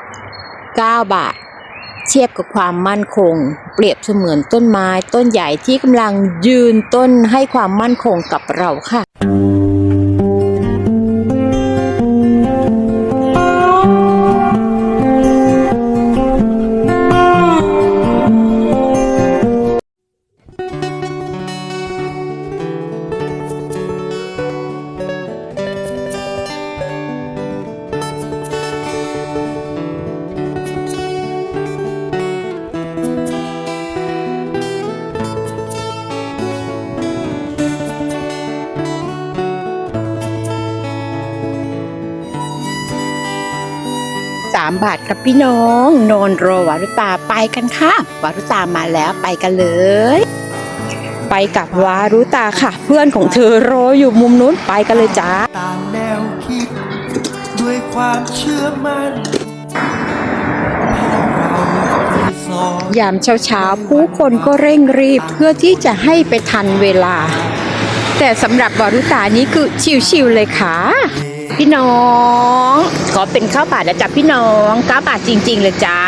9 บาท เทียบกับความมั่นคง เปรียบเสมือนต้นไม้ต้นใหญ่ที่กำลังยืนต้นให้ความมั่นคงกับเราค่ะ สามบาทครับพี่น้อง นอนรอวารุตาไปกันค่ะวารุตามาแล้วไปกันเลย ไปกับวารุตาค่ะ เพื่อนของเธอรออยู่มุมนู้นไปกันเลยจ้าตามแนวคิด ด้วยความเชื่อมั่นเราที่สอนยามเช้าเช้าๆผู้คนก็เร่งรีบเพื่อที่จะให้ไปทันเวลา แต่สำหรับวารุตานี้คือชิวๆเลยค่ะ พี่น้อง ขอเป็นข้าวบาทนะจ๊ะพี่น้องก้าบาทจริง ๆ เลยจ้า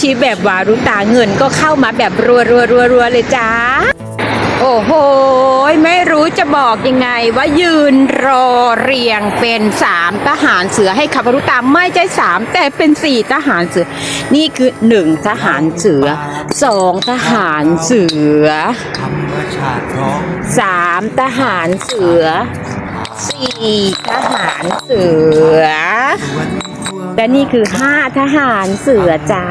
ชิวๆแบบวารุตาเงินก็เข้ามาแบบรัวๆๆๆเลยจ้าโอ้โห ไม่รู้จะบอกยังไงว่ายืนรอเรียงเป็นสามทหารเสือให้ขับรุตามไม่ใช่สามแต่เป็นสี่ทหารเสือ นี่คือหนึ่งทหารเสือสองทหารเสือธรรมชาติร้องสามทหารเสือ สี่ทหารเสือ และนี่คือห้าทหารเสือจ้า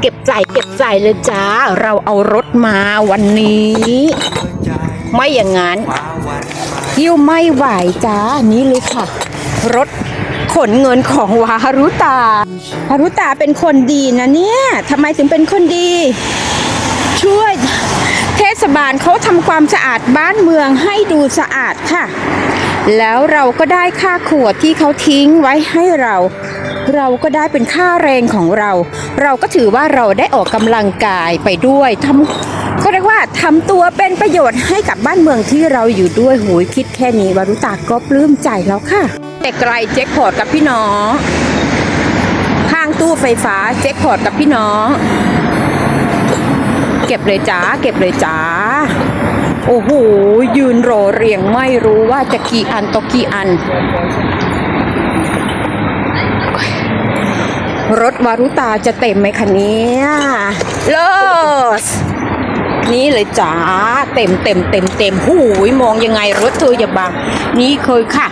เก็บใจเก็บใจเลยจ้า เราเอารถมาวันนี้ ไม่อย่างนั้นว้าวันไปหิ้วไม่ไหวจ้า นี่เลยค่ะ รถขนเงินของวารุตาวารุตาเป็นคนดีนะเนี่ยทำไมถึงเป็นคนดี ช่วย ศบาลเขาทำความสะอาดบ้านเมืองให้ดูสะอาดค่ะ แล้วเราก็ได้ค่าขวดที่เขาทิ้งไว้ให้เรา เราก็ได้เป็นค่าแรงของเรา เราก็ถือว่าเราได้ออกกำลังกายไปด้วยทำก็เรียกว่าทำตัวเป็นประโยชน์ให้กับบ้านเมืองที่เราอยู่ด้วยหูยคิดแค่นี้วารุตาก็ปลื้มใจแล้วค่ะแต่ไกลเจ็คพอร์ตกับพี่น้องข้างตู้ไฟฟ้าเจ็คพอร์ตกับพี่น้อง เก็บเลยจ้า เก็บเลยจ้า โอ้โห ยืนรอเรียงไม่รู้ว่าจะกี่อันต่อกี่อัน รถวารุตาจะเต็มไหมคะเนี่ยเลิศนี่เลยจ้า เต็มเต็มเต็มเต็มหูยมองยังไงรถเธออย่าบัง นี่เคยค่ะ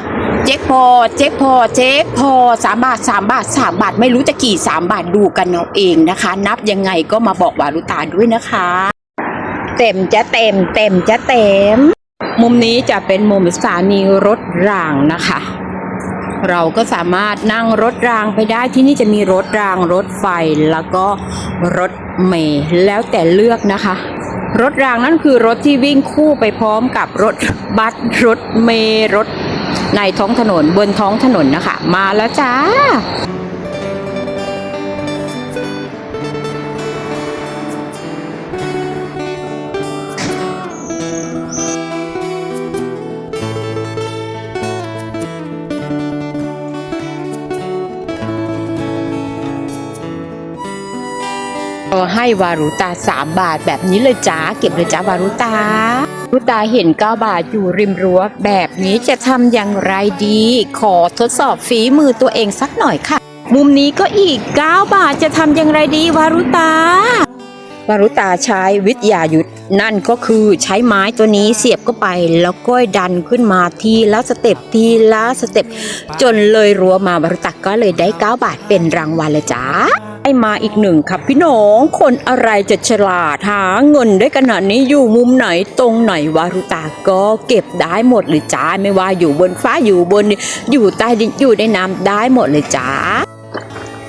เจ๊กพอเจ๊กพอเจ๊กพอสามบาทสามบาทสามบาท ไม่รู้จะกี่สามบาทดูกันเอาเองนะคะ นับยังไงก็มาบอกวารุตาด้วยนะคะ เต็มจะเต็ม เต็มจะเต็ม มุมนี้จะเป็นมุมสถานีรถรางนะคะ เราก็สามารถนั่งรถรางไปได้ที่นี่จะมีรถรางรถไฟแล้วก็รถเมล์แล้วแต่เลือกนะคะรถรางนั่นคือรถที่วิ่งคู่ไปพร้อมกับรถบัสรถเมล์รถ ในท้องถนนบนท้องถนนนะคะ มาแล้วจ้าให้วารุตาสามบาทแบบนี้เลยจ้า เก็บเลยจ้าวารุตา รุตาเห็นก้าบาทอยู่ริมรั้วแบบนี้จะทำอย่างไรดี ขอทดสอบฝีมือตัวเองสักหน่อยค่ะ มุมนี้ก็อีก9บาทจะทำอย่างไรดีวารุตาวารุตาใช้วิทยายุทธนั่นก็คือใช้ไม้ตัวนี้เสียบเข้าไปแล้วก็ดันขึ้นมาทีละสเต็ปทีละสเต็ปจนเลยรั้วมาวารุตาก็เลยได้9บาทเป็นรางวัลเลยจ้า ได้มาอีกหนึ่งครับพี่น้อง คนอะไรจะฉลาดหาเงินได้ขนาดนี้อยู่มุมไหนตรงไหนวารุตาก็เก็บได้หมดเลยจ้าไม่ว่าอยู่บนฟ้าอยู่บน อยู่ใต้ดินอยู่ในน้ำได้หมดเลยจ้า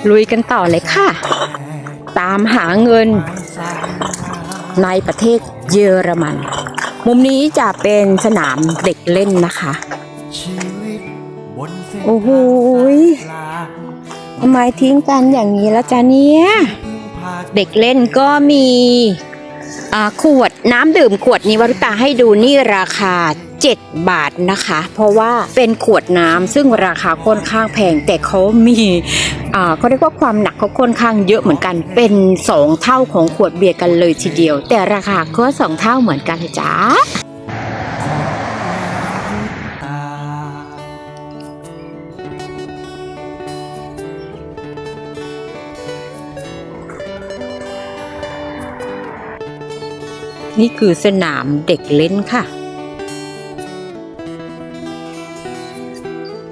ลุยกันต่อเลยค่ะ ตามหาเงินสร้างในประเทศเยอรมัน มุมนี้จะเป็นสนามเด็กเล่นนะคะชีวิตบนเส้นโอ้โหย ทำไมทิ้งกันอย่างนี้ละจ้าเนี่ย เด็กเล่นก็มีขวดน้ำดื่มขวดนี้วารุตาให้ดูนี่ราคา 7 บาทนะคะ เพราะว่าเป็นขวดน้ำซึ่งราคาค่อนข้างแพง แต่เขามีเขาเรียกว่าความหนักเขาค่อนข้างเยอะเหมือนกัน เป็น 2 เท่าของขวดเบียร์กันเลยทีเดียว แต่ราคาก็สองเท่าเหมือนกันเลยจ้า นี่คือสนามเด็กเล่นค่ะ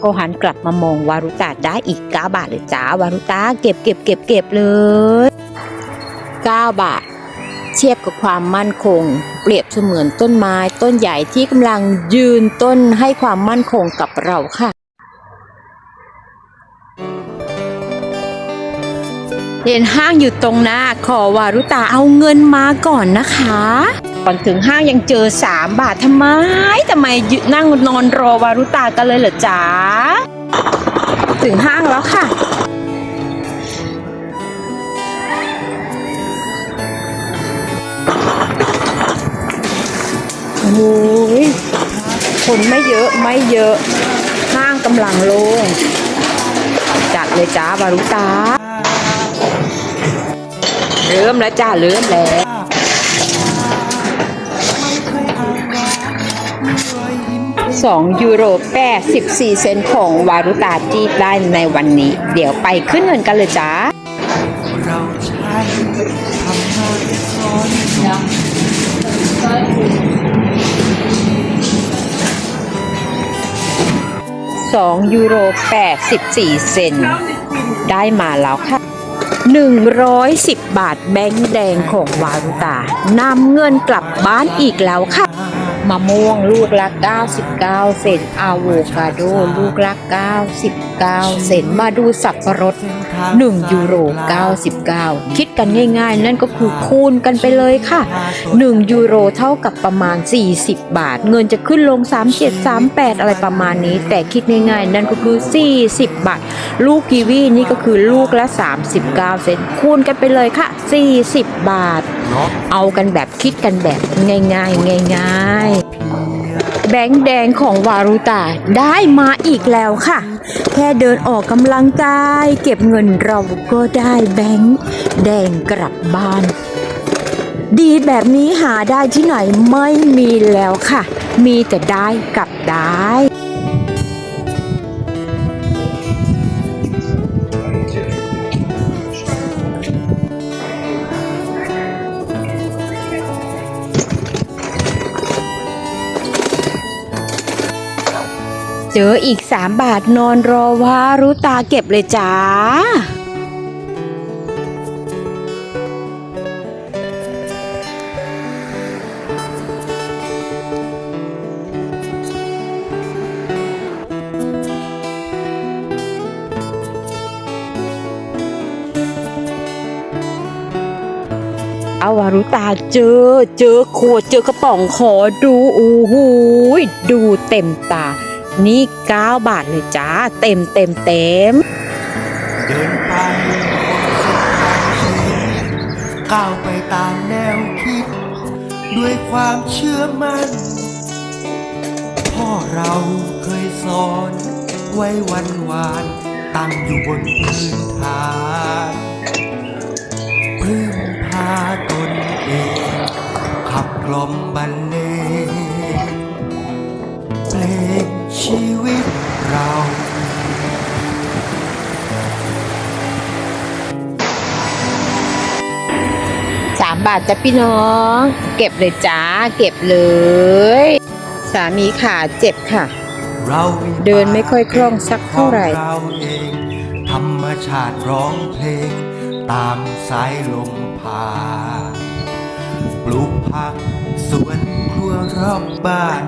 ก็หันกลับมามองวารุตาได้อีก 9 บาทเลยจ้าวารุตาเก็บเก็บเก็บเก็บเลย 9 บาท เทียบกับความมั่นคง เปรียบเสมือนต้นไม้ต้นใหญ่ที่กำลังยืนต้นให้ความมั่นคงกับเราค่ะ เห็นห้างอยู่ตรงหน้าขอวารุตาเอาเงินมาก่อนนะคะ ก่อนถึงห้างยังเจอ 3 บาททำไมทำไมยนั่งนอนรอวารุตากันเลยเหรอจ๊ะถึงห้างแล้วค่ะโอ้ยคนไม่เยอะไม่เยอะ ห้างกำลังโลงจัดเลยจ้าวารุตา เริ่มแล้วจ้าเริ่มแล้วไม่เคยอ่านว่ามีรอยยิ้มเพียง2ยูโร84เซนของวารุตาจีได้ในวันนี้ เดี๋ยวไปขึ้นเงินกันเลยจ้าเราใช้ทำมาซ้อน2ยูโร84เซนได้มาแล้วค่ะ 110 บาทแบงค์แดงของวารุตานำเงินกลับบ้านอีกแล้วค่ะ มะม่วงลูกละ 99 เซนต์อะโวคาโด ลูกละ 99 เซนต์มาดูสับปะรด 1 ยูโร 99 คิดกันง่ายๆ นั่นก็คือคูณกันไปเลยค่ะ 1 ยูโรเท่ากับประมาณ 40 บาท เงินจะขึ้นลง 37 38 อะไรประมาณนี้ แต่คิดง่ายๆ นั่นก็คือ 40 บาท ลูกกีวีนี่ก็คือลูกละ 39 เซนต์คูณกันไปเลยค่ะ 40 บาท เอากันแบบคิดกันแบบง่ายๆง่ายๆแบงค์แดงของวารุตาได้มาอีกแล้วค่ะ แค่เดินออกกำลังกาย เก็บเงินเราก็ได้แบงค์แดงกลับบ้าน ดีแบบนี้หาได้ที่ไหนไม่มีแล้วค่ะ มีแต่ได้กับได้ เจออีก3บาทนอนรอวารุตาเก็บเลยจ้าอาวารุตาเจอ เจอขวดเจอกระป๋องขอดูโอ้โหดูเต็มตา นี่ 9 บาทเลยจ้า เต็มเต็มเต็มเดินไปก้าวไปตามแนวคิด ด้วยความเชื่อมัน่น พ่อเราเคยสอน ไว้วันวานตั้งอยู่บนพื้นฐานพึ่งพาตนเองขับกล่อมบรรเล บาทจ้ะพี่น้อง เก็บเลยจ้า เก็บเลย สามีขาเจ็บค่ะเเดินไม่ค่อยคล่องสักเท่าไหร่เราเองธรรมชาติร้องเพลง ตามสายลมพาปลูกผักสวนครัวรอบบ้าน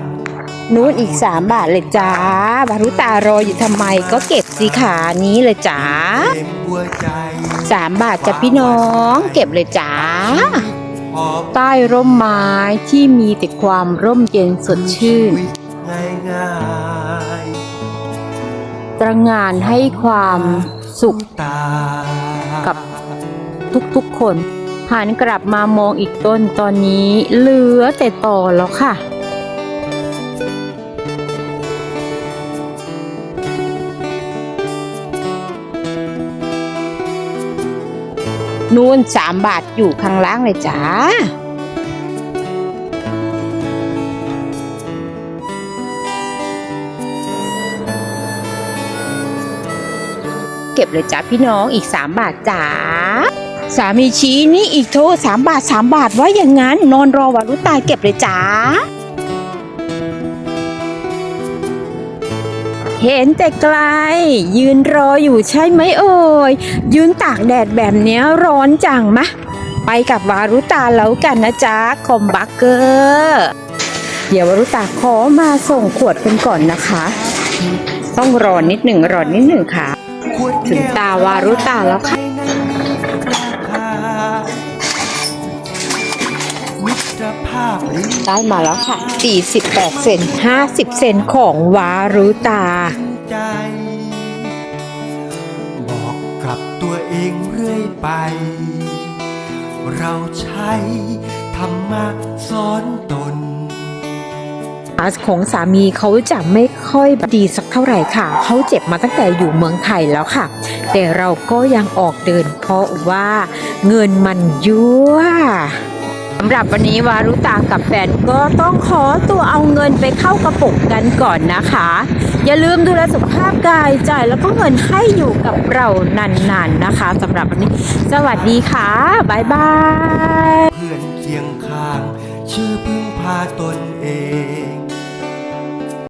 นู้นอีก 3 บาทเลยจ้าบารุตารออยู่ทำไมก็เก็บสิขานี้เลยจ้าเต็มบาทจ้ะพี่น้อง เก็บเลยจ้าใต้ร่มไม้ที่มีแต่ความร่มเย็นสดชื่นตระงานให้ความสุขกับทุกๆคนหันกลับมามองอีกต้นตอนนี้เหลือแต่ต่อแล้วค่ะ นู่นสามบาทอยู่ข้างล่างเลยจ้าเก็บเลยจ้าพี่น้องอีก3บาทจ้าสามีชี้นี่อีกโทษสามบาทสามบาทว่าอย่างนั้น นอนรอวารุตายเก็บเลยจ้า เห็นแต่ไกล ยืนรออยู่ใช่ไหมเอ่ยยืนตากแดดแบบเนี้ยร้อนจังมะ ไปกับวารุตาแล้วกันนะจ๊ะคอมบักเกอร์เดี๋ยววารุตาขอมาส่งขวดกันก่อนนะคะ ต้องรอนิดหนึ่งรอนิดหนึ่งค่ะ ถึงตาวารุตาแล้วค่ะ ได้มาแล้วค่ะ 48 เซน 50 เซนของวารุตาใจบอกกับตัวเองเรื่อยไป เราใช้ธรรมะสอนตนของสามีเขาจะไม่ค่อยดีสักเท่าไหร่ค่ะ เขาเจ็บมาตั้งแต่อยู่เมืองไทยแล้วค่ะ แต่เราก็ยังออกเดินเพราะว่าเงินมันยั่ว สำหรับวันนี้วารุตากับแฟนก็ต้องขอตัวเอาเงินไปเข้ากระปุกกันก่อนนะคะ อย่าลืมดูแลสุขภาพกายใจแล้วก็เงินให้อยู่กับเรานานๆนะคะสำหรับวันนี้ สวัสดีค่ะบ๊ายบายเพื่อนเคียงข้าง ชื่อพึ่งพาตนเอง